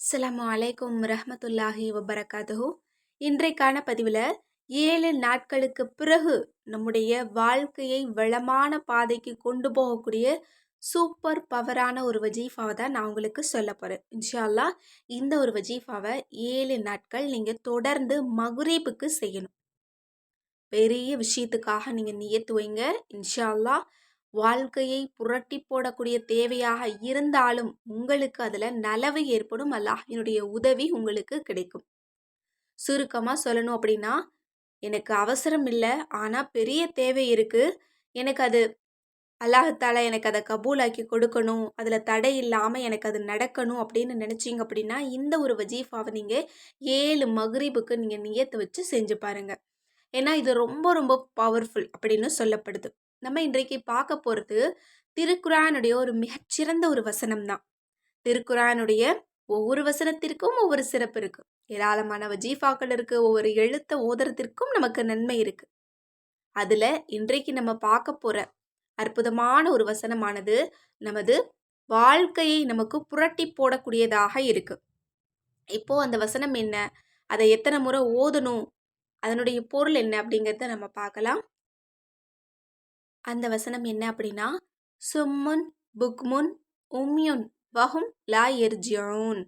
அஸ்லாம் அலைக்கும் ரஹமத்துல்லாஹி வபரகாத்துஹு. இன்றைக்கான பதிவில் ஏழு நாட்களுக்கு பிறகு நம்முடைய வாழ்க்கையை வளமான பாதைக்கு கொண்டு போகக்கூடிய சூப்பர் பவரான ஒரு வஜீஃபாவை தான் நான் உங்களுக்கு சொல்ல போகிறேன் இன்ஷால்லா இந்த ஒரு வஜீஃபாவை ஏழு நாட்கள் நீங்கள் தொடர்ந்து மகுரீபுக்கு செய்யணும். பெரிய விஷயத்துக்காக நீங்கள் நியத்து வைங்க. இன்ஷா அல்லாஹ் வாழ்க்கையை புரட்டி போடக்கூடிய தேவையாக இருந்தாலும் உங்களுக்கு அதில் நலவு ஏற்படும். அல்லாஹினுடைய உதவி உங்களுக்கு கிடைக்கும். சுருக்கமாக சொல்லணும் அப்படின்னா எனக்கு அவசரம் இல்லை ஆனால் பெரிய தேவை இருக்குது எனக்கு அது அல்லாஹால எனக்கு அதை கபூலாக்கி கொடுக்கணும் அதில் தடை இல்லாமல் எனக்கு அது நடக்கணும் அப்படின்னு நினச்சிங்க அப்படின்னா இந்த ஒரு வஜீஃபாவை நீங்கள் ஏழு மகரீபுக்கு நீங்கள் நியத்தை வச்சு செஞ்சு பாருங்கள் ஏன்னா இது ரொம்ப ரொம்ப பவர்ஃபுல் அப்படின்னு சொல்லப்படுது. நம்ம இன்றைக்கு பார்க்க போகிறது திருக்குறானுடைய ஒரு மிகச்சிறந்த ஒரு வசனம் தான் திருக்குறானுடைய ஒவ்வொரு வசனத்திற்கும் ஒவ்வொரு சிறப்பு இருக்கு. ஏராளமான வஜீஃபாக்கள் இருக்கு ஒவ்வொரு எழுத்த ஓதுறத்திற்கும் நமக்கு நன்மை இருக்கு. அதுல இன்றைக்கு நம்ம பார்க்க போற அற்புதமான ஒரு வசனமானது நமது வாழ்க்கையை நமக்கு புரட்டி போடக்கூடியதாக இருக்கு. இப்போ அந்த வசனம் என்ன? அதை எத்தனை முறை ஓதணும்? அதனுடைய பொருள் என்ன அப்படிங்கிறத நம்ம பார்க்கலாம். அந்த வசனம் என்ன அப்படின்னா சும்முன் புக்முன் உம்யுன் வஹும் லா எர்ஜியோன்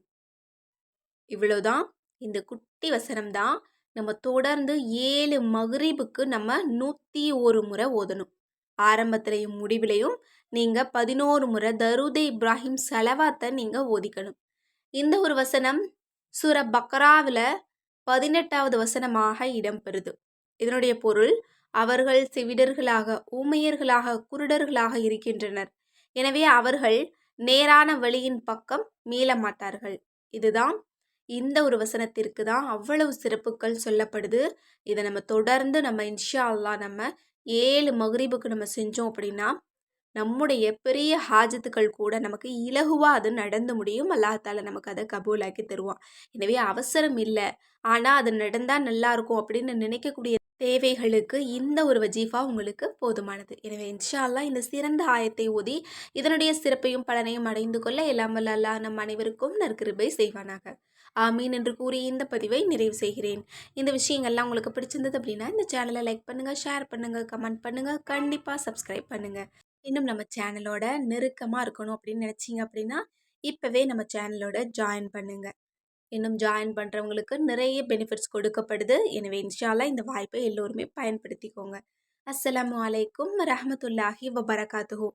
இவ்வளோதான் இந்த குட்டி வசனம் தான் நம்ம தொடர்ந்து ஏழு மகரிபுக்கு நம்ம நூற்றி ஒரு முறை ஓதணும். ஆரம்பத்திலையும் முடிவிலையும் நீங்கள் பதினோரு முறை தருதே இப்ராஹிம் செலவாத்தை நீங்கள் ஓதிக்கணும். இந்த ஒரு வசனம் சுர பக்ராவில் பதினெட்டாவது வசனமாக இடம்பெறுது. இதனுடைய பொருள் அவர்கள் செவிடர்களாக ஊமையர்களாக குருடர்களாக இருக்கின்றனர். எனவே அவர்கள் நேரான வழியின் பக்கம் மீள மாட்டார்கள். இதுதான் இந்த ஒரு வசனத்திற்கு தான் அவ்வளவு சிறப்புகள் சொல்லப்படுது. இதை நம்ம தொடர்ந்து நம்ம இன்ஷா அல்லா நம்ம ஏழு மகரீபுக்கு நம்ம செஞ்சோம் அப்படின்னா நம்முடைய பெரிய ஹாஜத்துக்கள் கூட நமக்கு இலகுவாக அது நடந்து முடியும். அல்லாஹால நமக்கு அதை கபூலாக்கி தருவான். எனவே அவசரம் இல்லை. ஆனால் அது நடந்தால் நல்லாயிருக்கும் அப்படின்னு நினைக்கக்கூடிய தேவைகளுக்கு இந்த ஒரு வஜீஃபா உங்களுக்கு போதுமானது. எனவே இன்ஷால்லா இந்த சிறந்த ஆயத்தை ஓதி இதனுடைய சிறப்பையும் பலனையும் அடைந்து கொள்ள எல்லாம் வல்ல அல்லாஹ் நம் அனைவருக்கும் நற்கிருபை செய்வானாக. ஆமீன் என்று கூறி இந்த பதிவை நிறைவு செய்கிறேன். இந்த விஷயங்கள்லாம் உங்களுக்கு பிடிச்சிருந்தது அப்படின்னா இந்த சேனலை லைக் பண்ணுங்கள் ஷேர் பண்ணுங்கள் கமெண்ட் பண்ணுங்கள் கண்டிப்பாக சப்ஸ்கிரைப் பண்ணுங்கள் இன்னும் நம்ம சேனலோட நெருக்கமாக இருக்கணும் அப்படின்னு நினச்சிங்க அப்படின்னா இப்போவே நம்ம சேனலோட ஜாயின் பண்ணுங்கள் இன்னும் ஜாயின் பண்ணுறவங்களுக்கு நிறைய பெனிஃபிட்ஸ் கொடுக்கப்படுது. எனவே இன்ஷால்லா இந்த வாய்ப்பை எல்லோருமே பயன்படுத்திக்கோங்க. அஸ்லாம் வலைக்கும் ரஹமத்துல்லாஹி வபரகாத்துஹூ.